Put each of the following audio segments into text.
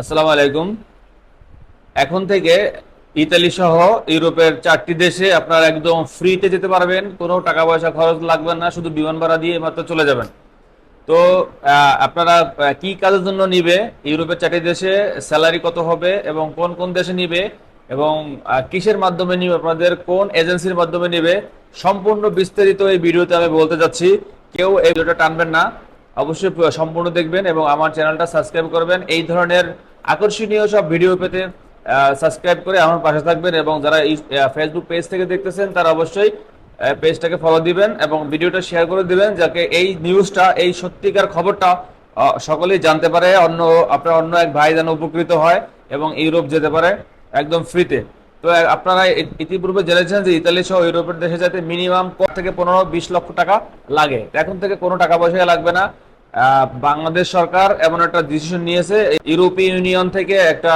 আসসালামু আলাইকুম। এখন থেকে ইতালি সহ ইউরোপের চারটি দেশে আপনারা একদম ফ্রিতে যেতে পারবেন। কোনো টাকা পয়সা খরচ লাগবে না, শুধু বিমান ভাড়া দিয়ে মাত্র চলে যাবেন। তো আপনারা কি কাজের জন্য নিবে? ইউরোপের চারটি দেশে স্যালারি কত হবে এবং কোন কোন দেশে নিবে? এবং কিসের মাধ্যমে নিবে? আপনাদের কোন এজেন্সির মাধ্যমে নিবে? সম্পূর্ণ বিস্তারিত এই ভিডিওতে আমি বলতে যাচ্ছি। কেউ এই ভিডিওটা টানবেন না। অবশ্যই সম্পূর্ণ দেখবেন এবং আমার চ্যানেলটা সাবস্ক্রাইব করবেন। এই ধরনের আকর্ষণীয় সব ভিডিও পেতে সাবস্ক্রাইব করে আমার পাশে থাকবেন এবং যারা ফেসবুক পেজ থেকে দেখতেছেন, তারা অবশ্যই পেজটাকে ফলো দিবেন এবং ভিডিওটা শেয়ার করে দিবেন যাতে এই নিউজটা এই সত্যিকার খবরটা সকলেই জানতে পারে, অন্য, আপনার অন্য এক ভাই যেন উপকৃত হয় এবং ইউরোপ যেতে পারে একদম ফ্রিতে তো আপনারা ইতিপূর্বে জেনেছেন যে ইতালি সহ ইউরোপের দেশে যাতে মিনিমাম থেকে পনেরো, বিশ লক্ষ টাকা লাগে। এখন থেকে কোনো টাকা পয়সা লাগবে না। বাংলাদেশ সরকার এমন একটা ডিসিশন নিয়েছে। ইউরোপীয় ইউনিয়ন থেকে একটা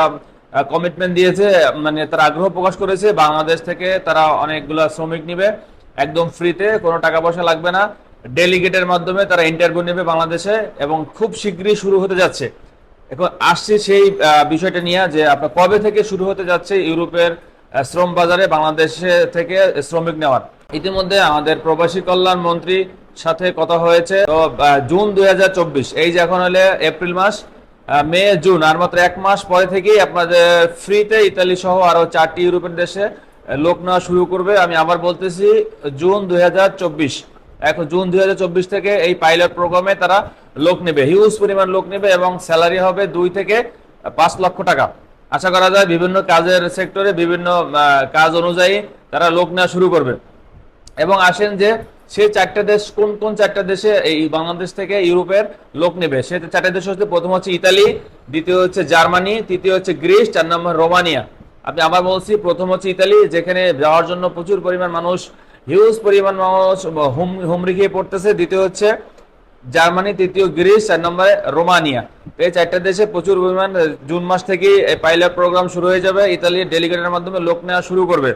কমিটমেন্ট দিয়েছে মানে তারা আগ্রহ প্রকাশ করেছে। বাংলাদেশ থেকে তারা অনেকগুলা শ্রমিক নিবে, একদম ফ্রিতে কোনো টাকা পয়সা লাগবে না। ডেলিগেটের মাধ্যমে তারা ইন্টারভিউ নেবে বাংলাদেশে এবং খুব শীঘ্রই শুরু হতে যাচ্ছে। এখন আসছে সেই বিষয়টা নিয়ে যে আপনার কবে থেকে শুরু হতে যাচ্ছে ইউরোপের শ্রম বাজারে বাংলাদেশে থেকে শ্রমিক নেওয়ার। ইতিমধ্যে আমাদের প্রবাসী কল্যাণ মন্ত্রী সাথে কথা হয়েছে। তো জুন দু হাজার চব্বিশ, এই যে এখন হলে এপ্রিল মাস মে, জুন, আর মাত্র এক মাস পরে থেকেই আপনাদের ফ্রিতে ইতালি সহ আরও চারটি ইউরোপের দেশে লোক নেওয়া শুরু করবে। আমি আবার বলতেছি, জুন দু হাজার চব্বিশ, এখন জুন দুই হাজার চব্বিশ থেকে এই পাইলট প্রোগ্রামে তারা লোক নেবে, হিউজ পরিমাণ লোক নেবে এবং স্যালারি হবে দুই থেকে পাঁচ লক্ষ টাকা। আশা করা যায় বিভিন্ন কাজের সেক্টরে বিভিন্ন কাজ অনুযায়ী তারা লোক নেওয়া শুরু করবে। এবং আসেন যে সে চারটা দেশ, কোন কোন চারটা দেশে এই বাংলাদেশ থেকে ইউরোপের লোক নেবে? সে চারটা দেশ হচ্ছে, প্রথম হচ্ছে ইতালি, দ্বিতীয় হচ্ছে জার্মানি, তৃতীয় হচ্ছে গ্রিস, চার নম্বর রোমানিয়া। আপনি আবার বলছি, প্রথম হচ্ছে ইতালি, যেখানে যাওয়ার জন্য প্রচুর পরিমাণ মানুষ হিউজ পরিমাণ মানুষ হুম হুমরি খেয়ে পড়তেছে। দ্বিতীয় হচ্ছে জার্মানি, তৃতীয় গ্রিস, চার নম্বরে রোমানিয়া। এই চারটা দেশে প্রচুর পরিমাণ, জুন মাস থেকে পাইলট প্রোগ্রাম শুরু হয়ে যাবে। ইতালির ডেলিগেটের মাধ্যমে লোক নেওয়া শুরু করবে।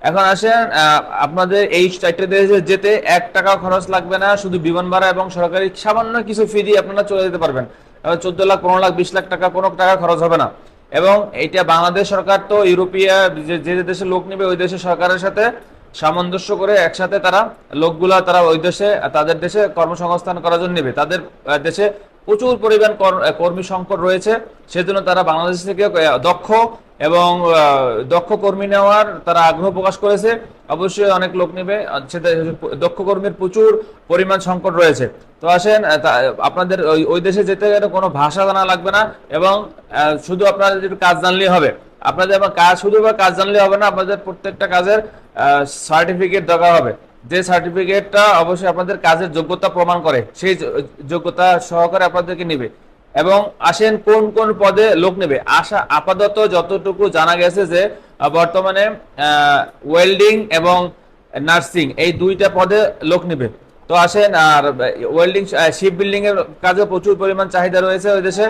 এখন আসেন আপনাদের এই চারটে দেশে যেতে এক টাকা খরচ লাগবে না, শুধু বিমান ভাড়া এবং সরকারি সামান্য কিছু ফি দিয়ে আপনারা চলে যেতে পারবেন। চোদ্দ লাখ, পনেরো লাখ, বিশ লাখ টাকা, কোনো টাকা খরচ হবে না। এবং এটা বাংলাদেশ সরকার তো ইউরোপীয় যে যে দেশে লোক নেবে, ওই দেশের সরকারের সাথে সামঞ্জস্য করে একসাথে তারা লোকগুলা তারা ওই দেশে, তাদের দেশে কর্মসংস্থান করার জন্য নেবে। তাদের দেশে প্রচুর পরিমাণ কর- কর্মী সংকট রয়েছে। সেজন্য তারা বাংলাদেশ থেকে দক্ষ এবং দক্ষ কর্মী নেওয়ার তারা আগ্রহ প্রকাশ করেছে। অবশ্যই অনেক লোক নেবে। সেটা দক্ষ কর্মীর প্রচুর পরিমাণ সংকট রয়েছে। তো আসেন আপনাদের ওই দেশে যেতে গেলে কোনো ভাষা জানা লাগবে না এবং শুধু আপনাদের কাজ জানলেই হবে। আপনাদের আবার কাজ, শুধু বা কাজ জানলে হবে না, আপনাদের প্রত্যেকটা কাজের সার্টিফিকেট দরকার হবে। যে সার্টিফিকেটটা অবশ্যই আপনাদের কাজের যোগ্যতা প্রমাণ করে, সেই যোগ্যতা সহকারে আপনাদেরকে নেবে। এবং আসেন কোন কোন পদে লোক নেবে। আশা আপাতত যতটুকু জানা গেছে যে বর্তমানে ওয়েল্ডিং এবং নার্সিং এই দুইটা পদে লোক নেবে। তো আসেন, আর, ওয়েল্ডিং শিপ বিল্ডিং এর কাজে প্রচুর পরিমাণ চাহিদা রয়েছে ওই দেশে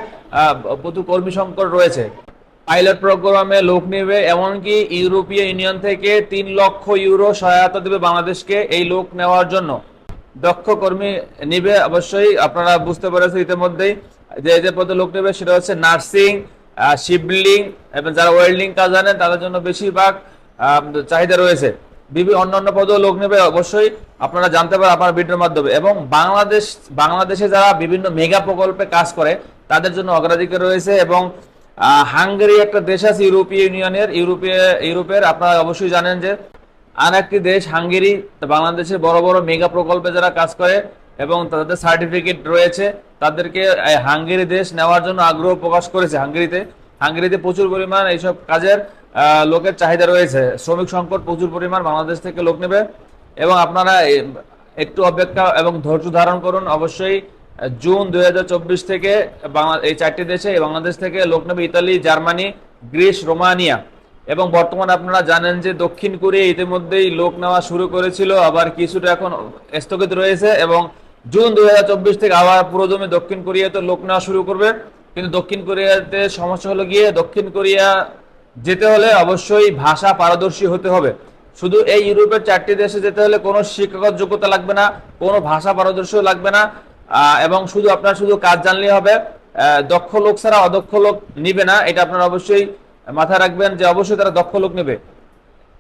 প্রচুর কর্মী সংকট রয়েছে। পাইলট প্রোগ্রামে লোক নেবে, এমনকি ইউরোপীয় ইউনিয়ন থেকে তিন লক্ষ ইউরো সহায়তা দেবে বাংলাদেশকে এই লোক নেওয়ার জন্য। দক্ষ কর্মী নিবে অবশ্যই, আপনারা বুঝতে পেরেছেন ইতিমধ্যেই। যে যে পদে লোক নেবে সেটা হচ্ছে নার্সিং শিপ বিল্ডিং এবং যারা ওয়েল্ডিং কাজ জানেন তাদের জন্য বেশিরভাগ চাহিদা রয়েছে। বিভিন্ন অন্যান্য পদেও লোক নেবে অবশ্যই, আপনারা জানতে পারেন আপনার ভিডিওর মাধ্যমে। এবং বাংলাদেশ, বাংলাদেশে যারা বিভিন্ন মেগা প্রকল্পে কাজ করে, তাদের জন্য অগ্রাধিকার রয়েছে এবং হাঙ্গেরি একটা দেশ আছে ইউরোপীয় ইউনিয়নের ইউরোপীয় ইউরোপের আপনারা অবশ্যই জানেন যে আর একটি দেশ, হাঙ্গেরি তো বাংলাদেশে বড় বড় মেগা প্রকল্পে যারা কাজ করে এবং তাদের সার্টিফিকেট রয়েছে তাদেরকে হাঙ্গেরি দেশ নেওয়ার জন্য আগ্রহ প্রকাশ করেছে হাঙ্গেরিতে। হাঙ্গেরিতে প্রচুর পরিমাণ এইসব কাজের লোকের চাহিদা রয়েছে। শ্রমিক সংকট প্রচুর পরিমাণ বাংলাদেশ থেকে লোক নেবে। এবং আপনারা একটু অপেক্ষা এবং ধৈর্য ধারণ করুন। অবশ্যই জুন দুই হাজার চব্বিশ থেকে বাংলা, এই চারটি দেশে বাংলাদেশ থেকে লোক নেবে ইতালি, জার্মানি, গ্রিস, রোমানিয়া। এবং বর্তমানে আপনারা জানেন যে দক্ষিণ কোরিয়া ইতিমধ্যেই লোক নেওয়া শুরু করেছিল। আবার কিছুটা এখন স্থগিত রয়েছে এবং জুন দুই হাজার চব্বিশ থেকে আবার পুরোদমে দক্ষিণ কোরিয়াতে লোক নেওয়া শুরু করবে। কিন্তু দক্ষিণ কোরিয়াতে সমস্যা হলো গিয়ে দক্ষিণ কোরিয়া যেতে হলে অবশ্যই ভাষা পারদর্শী হতে হবে। শুধু এই ইউরোপের চারটি দেশে যেতে হলে কোনো শিক্ষাগত যোগ্যতা লাগবে না, কোনো ভাষা পারদর্শী লাগবে না এবং শুধু আপনার শুধু কাজ জানলেই হবে। দক্ষ লোক ছাড়া অদক্ষ লোক নিবে না, এটা আপনারা অবশ্যই মাথায় রাখবেন যে অবশ্যই তারা দক্ষ লোক নেবে।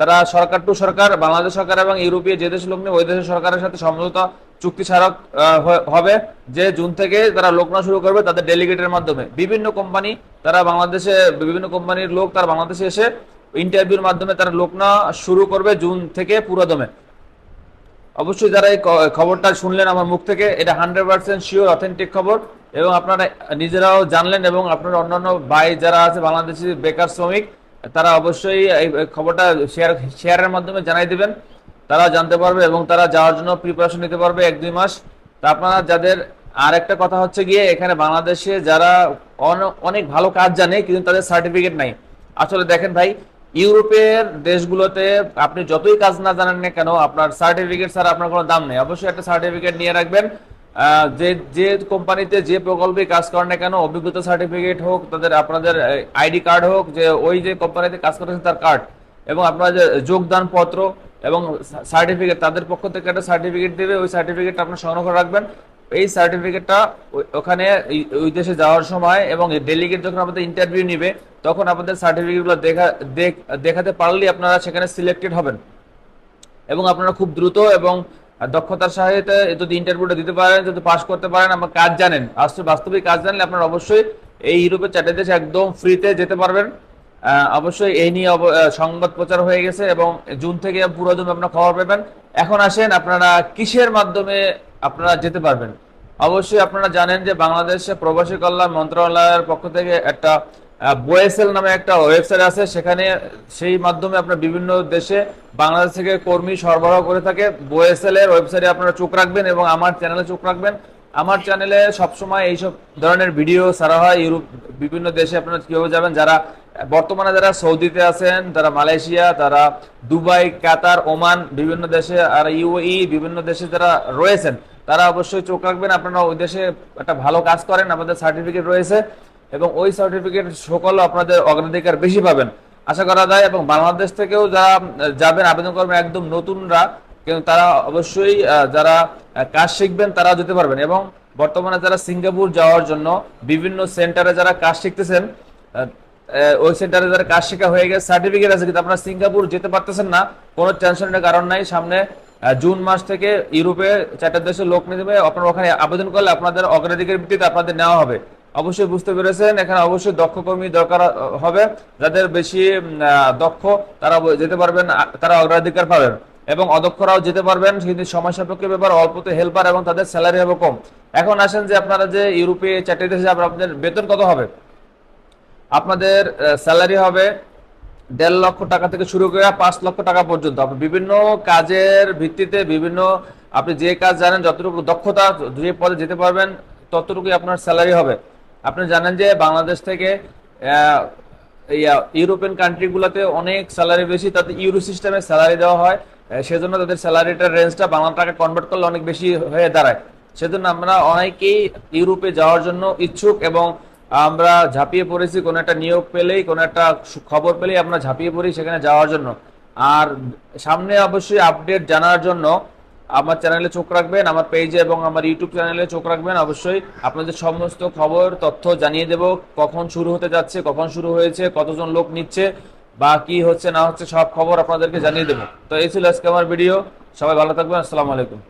তারা সরকার টু সরকার, বাংলাদেশ সরকার এবং ইউরোপীয় যে দেশের লোক নেবে, ওই দেশের সরকারের সাথে সমঝোতা চুক্তি স্মারক হবে যে জুন থেকে তারা লোক নেওয়া শুরু করবে তাদের ডেলিগেটের মাধ্যমে। বিভিন্ন কোম্পানি তারা বাংলাদেশে, বিভিন্ন কোম্পানির লোক তারা বাংলাদেশে এসে ইন্টারভিউর মাধ্যমে তারা লোক নেওয়া শুরু করবে জুন থেকে পুরোদমে। অবশ্যই যারা এই খবরটা শুনলেন আমার মুখ থেকে, এটা হান্ড্রেড পার্সেন্ট শিওর, অথেন্টিক খবর এবং আপনারা নিজেরাও জানলেন এবং আপনার অন্যান্য ভাই যারা আছে, বাংলাদেশি বেকার শ্রমিক, তারা অবশ্যই এই খবরটা শেয়ার, শেয়ারের মাধ্যমে জানাই দিবেন। তারা জানতে পারবে এবং তারা যাওয়ার জন্য প্রিপারেশন নিতে পারবে এক, দুই মাস। তা আপনারা যাদের আর একটা কথা হচ্ছে গিয়ে, এখানে বাংলাদেশে যারা অন- অনেক ভালো কাজ জানে, কিন্তু তাদের সার্টিফিকেট নাই। আসলে দেখেন ভাই, ইউরোপের দেশগুলোতে আপনি যতই কাজ না জানেন না কেন, আপনার সার্টিফিকেট ছাড়া আপনার কোনো দাম নেই। অবশ্যই একটা সার্টিফিকেট নিয়ে রাখবেন। যে যে কোম্পানিতে যে প্রকল্পে কাজ করেন না কেন, অভিজ্ঞতা সার্টিফিকেট হোক, তাদের, আপনাদের আইডি কার্ড হোক, যে ওই যে কোম্পানিতে কাজ করেছেন তার কার্ড এবং আপনার যে যোগদান পত্র এবং সার্টিফিকেট তাদের পক্ষ থেকে একটা সার্টিফিকেট দেবে, ওই সার্টিফিকেটটা আপনার সংগ্রহ রাখবেন। এই সার্টিফিকেটটা ওখানে ওই দেশে যাওয়ার সময় এবং ডেলিগেট যখন আমাদের ইন্টারভিউ নিবে, তখন আপনাদের সার্টিফিকেটগুলো দেখা দেখাতে পারলেই আপনারা সেখানে সিলেক্টেড হবেন। এবং আপনারা খুব দ্রুত এবং দক্ষতার সহায়তা যদি ইন্টারভিউটা দিতে পারেন, যদি পাস করতে পারেন, আমার কাজ জানেন। আসলে বাস্তবিক কাজ জানলে আপনারা অবশ্যই এই ইউরোপের চারটে দেশে একদম ফ্রিতে যেতে পারবেন। অবশ্যই এই নিয়ে সংবাদ প্রচার হয়ে গেছে এবং জুন থেকে পুরো দিন আপনার খবর পাবেন। এখন আসেন, আপনারা কিসের মাধ্যমে আপনারা যেতে পারবেন? অবশ্যই আপনারা জানেন যে বাংলাদেশে প্রবাসী কল্যাণ মন্ত্রণালয়ের পক্ষ থেকে একটা বোয়েসেল নামে একটা ওয়েবসাইট আছে। সেখানে সেই মাধ্যমে আপনার বিভিন্ন দেশে বাংলাদেশ থেকে কর্মী সরবরাহ করে থাকে। বোয়েসেল এর ওয়েবসাইটে আপনারা চোখ রাখবেন এবং আমার চ্যানেলে চোখ রাখবেন। আমার চ্যানেলে সবসময় এইসব ধরনের ভিডিও ছাড়া হয়। ইউরোপ, বিভিন্ন দেশে আপনারা কীভাবে যাবেন? যারা বর্তমানে যারা সৌদিতে আছেন, তারা মালয়েশিয়া, তারা দুবাই, কাতার, ওমান, বিভিন্ন দেশে, আর ইউএই, বিভিন্ন দেশে যারা রয়েছেন, তারা অবশ্যই চোখ রাখবেন। আপনারা ওই দেশে একটা ভালো কাজ করেন, আমাদের সার্টিফিকেট রয়েছে এবং ওই সার্টিফিকেট সকল আপনাদের অগ্রাধিকার বেশি পাবেন। আশা করা যায় এবং বাংলাদেশ থেকেও যারা যাবেন, আবেদন করবেন, একদম নতুনরা কিন্তু তারা অবশ্যই যারা কাজ শিখবেন তারা যেতে পারবেন। এবং বর্তমানে যারা সিঙ্গাপুর যাওয়ার জন্য বিভিন্ন সেন্টারে যারা কাজ শিখতেছেন ওই সেন্টারে যারা কাজ শেখা হয়ে গেছে, সার্টিফিকেট আছে, কিন্তু আপনারা সিঙ্গাপুর যেতে পারতেছেন না, কোনো টেনশনের কারণ নাই। সামনে জুন মাস থেকে ইউরোপে চারটা দেশের লোক নিয়ে দেবে আপনারা ওখানে আবেদন করলে আপনাদের অগ্রাধিকার ভিত্তিতে আপনাদের নেওয়া হবে। অবশ্যই বুঝতে পেরেছেন, এখানে অবশ্যই দক্ষ কর্মী দরকার হবে। যাদের বেশি দক্ষ, তারা যেতে পারবেন তারা অগ্রাধিকার পাবেন। এবং অদক্ষরাও যেতে পারবেন কিন্তু সময় সাপেক্ষ ব্যাপার, অল্পতে হেল্পার এবং তাদের স্যালারি হবে কম। এখন আসেন যে আপনারা যে ইউরোপে চারটে দেশে আপনাদের বেতন কত হবে? আপনাদের স্যালারি হবে দেড় লক্ষ টাকা থেকে শুরু করে পাঁচ লক্ষ টাকা পর্যন্ত। আপনি বিভিন্ন কাজের ভিত্তিতে বিভিন্ন, আপনি যে কাজ জানেন, যতটুকু দক্ষতা, যে পদে যেতে পারবেন, ততটুকুই আপনার স্যালারি হবে। আপনি জানেন যে বাংলাদেশ থেকে ইউরোপিয়ান কান্ট্রিগুলোতে অনেক স্যালারি বেশি, তাতে ইউরো সিস্টেমে স্যালারি দেওয়া হয়। সেজন্য তাদের স্যালারিটার রেঞ্জটা বাংলা টাকা কনভার্ট করলে অনেক বেশি হয়ে দাঁড়ায়। সেজন্য আমরা অনেকেই ইউরোপে যাওয়ার জন্য ইচ্ছুক এবং আমরা ঝাঁপিয়ে পড়েছি কোনো একটা নিয়োগ পেলেই, কোনো একটা খবর পেলেই আমরা ঝাঁপিয়ে পড়ি সেখানে যাওয়ার জন্য। আর সামনে অবশ্যই আপডেট জানার জন্য আমার চ্যানেলে চোখ রাখবেন, আমার পেজে এবং আমার ইউটিউব চ্যানেলে চোখ রাখবেন। অবশ্যই আপনাদের সমস্ত খবর, তথ্য জানিয়ে দেব, কখন শুরু হতে যাচ্ছে, কখন শুরু হয়েছে, কতজন লোক নিচ্ছে বা কি হচ্ছে না হচ্ছে সব খবর আপনাদেরকে জানিয়ে দেবো। তো এই ছিল আজকে আমার ভিডিও। সবাই ভালো থাকবেন। আসসালামু আলাইকুম।